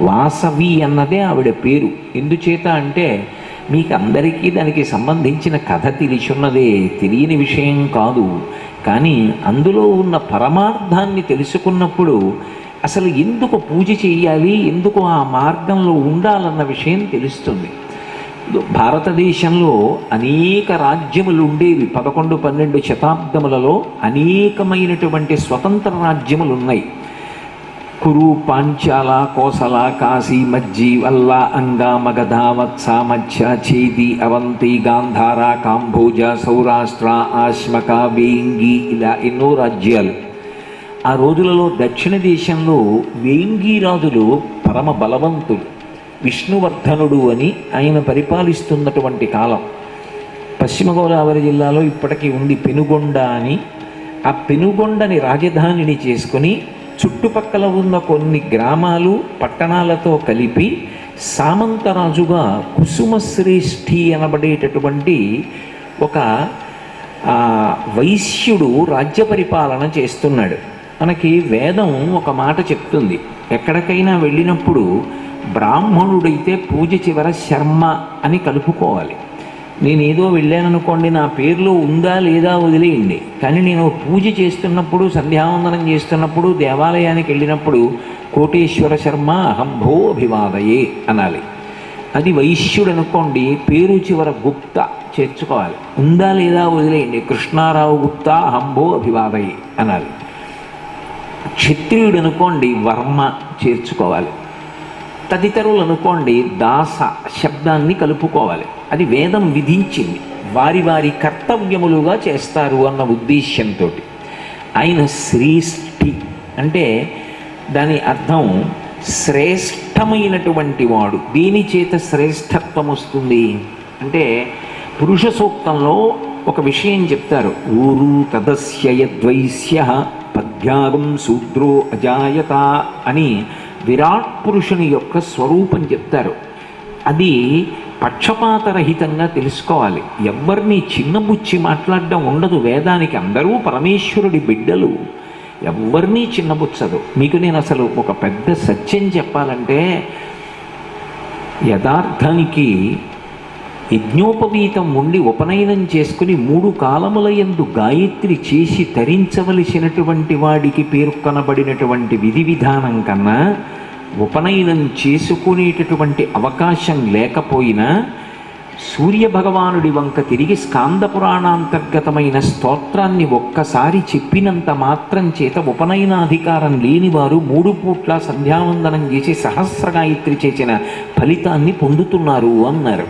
వాసవి అన్నదే ఆవిడ పేరు. ఎందుచేత అంటే మీకు అందరికీ దానికి సంబంధించిన కథ తెలిసున్నదే తెలియని విషయం కాదు. కానీ అందులో ఉన్న పరమార్థాన్ని తెలుసుకున్నప్పుడు అసలు ఎందుకు పూజ చేయాలి ఎందుకు ఆ మార్గంలో ఉండాలన్న విషయం తెలుస్తుంది. భారతదేశంలో అనేక రాజ్యములు ఉండేవి. పదకొండు పన్నెండు శతాబ్దములలో అనేకమైనటువంటి స్వతంత్ర రాజ్యములు ఉన్నాయి కురు పాంచాల కోసల కాశీ మజ్జి వల్ల అంగ మగధ వత్స మత్స్య చేది అవంతి గాంధార కాంభోజ సౌరాష్ట్ర ఆశ్మక వేంగి ఇలా ఎన్నో రాజ్యాలు. ఆ రోజులలో దక్షిణ దేశంలో వేంగీరాజులు పరమ బలవంతుడు విష్ణువర్ధనుడు అని ఆయన పరిపాలిస్తున్నటువంటి కాలం. పశ్చిమ గోదావరి జిల్లాలో ఇప్పటికీ ఉంది పెనుగొండ అని ఆ పెనుగొండని రాజధానిని చేసుకొని చుట్టుపక్కల ఉన్న కొన్ని గ్రామాలు పట్టణాలతో కలిపి సామంతరాజుగా కుసుమశ్రేష్ఠి అనబడేటటువంటి ఒక వైశ్యుడు రాజ్య పరిపాలన చేస్తున్నాడు. మనకి వేదం ఒక మాట చెప్తుంది. ఎక్కడికైనా వెళ్ళినప్పుడు బ్రాహ్మణుడైతే పూజ చివర శర్మ అని కలుపుకోవాలి. నేను ఏదో వెళ్ళాననుకోండి నా పేరులో ఉందా లేదా వదిలేయండి. కానీ నేను పూజ చేస్తున్నప్పుడు సంధ్యావందనం చేస్తున్నప్పుడు దేవాలయానికి వెళ్ళినప్పుడు కోటేశ్వర శర్మ అహంభో అభివాదయే అనాలి. అది వైశ్యుడు అనుకోండి పేరు చివర గుప్త చేర్చుకోవాలి. ఉందా లేదా వదిలేయండి కృష్ణారావు గుప్తా అహంభో అభివాదయే అనాలి. క్షత్రియుడు అనుకోండి వర్మ చేర్చుకోవాలి. తదితరులు అనుకోండి దాస శబ్దాన్ని కలుపుకోవాలి. అది వేదం విధించింది. వారి వారి కర్తవ్యములుగా చేస్తారు అన్న ఉద్దేశ్యంతో ఆయన శ్రేష్ఠి అంటే దాని అర్థం శ్రేష్టమైనటువంటి వాడు. దీని చేత శ్రేష్టత్వం వస్తుంది? అంటే పురుష సూక్తంలో ఒక విషయం చెప్తారు. ఊరు తదస్య యద్వైశ్య పద్భ్యాగం శూద్రో అజాయత అని విరాట్ పురుషుని యొక్క స్వరూపం చెప్తారు. అది పక్షపాతరహితంగా తెలుసుకోవాలి. ఎవరిని చిన్నబుచ్చి మాట్లాడడం ఉండదు. వేదానికి అందరూ పరమేశ్వరుడి బిడ్డలు. ఎవరినీ చిన్నబుచ్చదు మీకు నేను అసలు ఒక పెద్ద సత్యం చెప్పాలంటే యథార్థానికి యజ్ఞోపవీతం ఉండి ఉపనయనం చేసుకుని మూడు కాలములయందు గాయత్రి చేసి తరించవలసినటువంటి వాడికి పేర్కొనబడినటువంటి విధి విధానం కన్నా ఉపనయనం చేసుకునేటటువంటి అవకాశం లేకపోయినా సూర్య భగవానుడి వంక తిరిగి స్కాంద పురాణాంతర్గతమైన స్తోత్రాన్ని ఒక్కసారి చెప్పినంత మాత్రం చేత ఉపనయనాధికారం లేనివారు మూడు పూట్ల సంధ్యావందనం చేసి సహస్ర గాయత్రి చేసిన ఫలితాన్ని పొందుతున్నారు అన్నారు.